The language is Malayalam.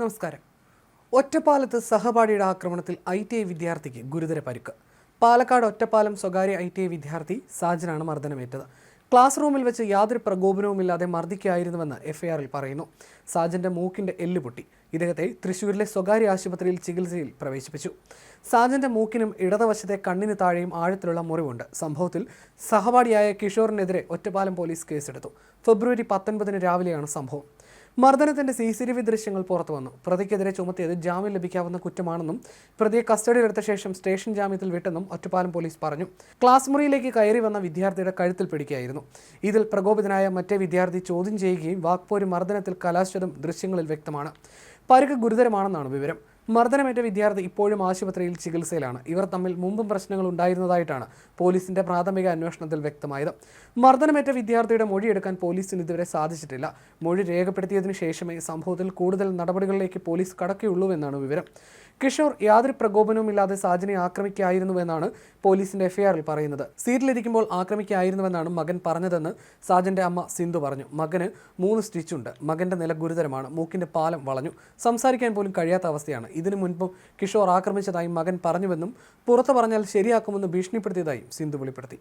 നമസ്കാരം. ഒറ്റപ്പാലത്ത് സഹപാഠിയുടെ ആക്രമണത്തിൽ ഐ ടി ഐ വിദ്യാർത്ഥിക്ക് ഗുരുതര പരിക്ക്. പാലക്കാട് ഒറ്റപ്പാലം സ്വകാര്യ ഐ ടി ഐ വിദ്യാർത്ഥി സാജനാണ് മർദ്ദനമേറ്റത്. ക്ലാസ് റൂമിൽ വെച്ച് യാതൊരു പ്രകോപനവുമില്ലാതെ മർദ്ദിക്കായിരുന്നുവെന്ന് എഫ്ഐആറിൽ പറയുന്നു. സാജന്റെ മൂക്കിന്റെ എല്ല് പൊട്ടി ഇദ്ദേഹത്തെ തൃശൂരിലെ സ്വകാര്യ ആശുപത്രിയിൽ ചികിത്സയിൽ പ്രവേശിപ്പിച്ചു. സാജന്റെ മൂക്കിനും ഇടതുവശത്തെ കണ്ണിന് താഴെയും ആഴത്തിലുള്ള മുറിവുണ്ട്. സംഭവത്തിൽ സഹപാഠിയായ കിഷോറിനെതിരെ ഒറ്റപ്പാലം പോലീസ് കേസെടുത്തു. ഫെബ്രുവരി പത്തൊൻപതിന് രാവിലെയാണ് സംഭവം. മർദ്ദനത്തിന്റെ സി സി ടി വി ദൃശ്യങ്ങൾ പുറത്തു വന്നു. പ്രതിക്കെതിരെ ചുമത്തിയത് ജാമ്യം ലഭിക്കാവുന്ന കുറ്റമാണെന്നും പ്രതിയെ കസ്റ്റഡിയിലെടുത്ത ശേഷം സ്റ്റേഷൻ ജാമ്യത്തിൽ വിട്ടെന്നും ഒറ്റപ്പാലം പോലീസ് പറഞ്ഞു. ക്ലാസ് മുറിയിലേക്ക് കയറി വന്ന വിദ്യാർത്ഥിയുടെ കഴുത്തിൽ പിടിക്കുകയായിരുന്നു. ഇതിൽ പ്രകോപിതനായ മറ്റേ വിദ്യാർത്ഥി ചോദ്യം ചെയ്യുകയും വാക്പോര് മർദ്ദനത്തിൽ കലാശിച്ചതും ദൃശ്യങ്ങളിൽ വ്യക്തമാണ്. പരുക്ക് ഗുരുതരമാണെന്നാണ് വിവരം. മർദ്ദനമേറ്റ വിദ്യാർത്ഥി ഇപ്പോഴും ആശുപത്രിയിൽ ചികിത്സയിലാണ്. ഇവർ തമ്മിൽ മുമ്പും പ്രശ്നങ്ങൾ ഉണ്ടായിരുന്നതായിട്ടാണ് പോലീസിന്റെ പ്രാഥമിക അന്വേഷണത്തിൽ വ്യക്തമായത്. മർദ്ദനമേറ്റ വിദ്യാർത്ഥിയുടെ മൊഴി എടുക്കാൻ പോലീസിന് ഇതുവരെ സാധിച്ചിട്ടില്ല. മൊഴി രേഖപ്പെടുത്തിയതിനു ശേഷമേ സംഭവത്തിൽ കൂടുതൽ നടപടികളിലേക്ക് പോലീസ് കടക്കുകയുള്ളൂ എന്നാണ് വിവരം. കിഷോർ യാതൊരു പ്രകോപനവുമില്ലാതെ സാജിനെ ആക്രമിക്കായിരുന്നുവെന്നാണ് പോലീസിന്റെ എഫ്ഐആറിൽ പറയുന്നത്. സീറ്റിലിരിക്കുമ്പോൾ ആക്രമിക്കായിരുന്നുവെന്നാണ് മകൻ പറഞ്ഞതെന്ന് സാജന്റെ അമ്മ സിന്ധു പറഞ്ഞു. മകന് മൂന്ന് സ്റ്റിച്ചുണ്ട്. മകന്റെ നില ഗുരുതരമാണ്. മൂക്കിന്റെ പാലം വളഞ്ഞു. സംസാരിക്കാൻ പോലും കഴിയാത്ത അവസ്ഥയാണ്. ഇതിനു മുൻപും കിഷോർ ആക്രമിച്ചതായും മകൻ പറഞ്ഞുവെന്നും പുറത്തു പറഞ്ഞാൽ ശരിയാക്കുമെന്ന് ഭീഷണിപ്പെടുത്തിയതായും സിന്ധു വെളിപ്പെടുത്തി.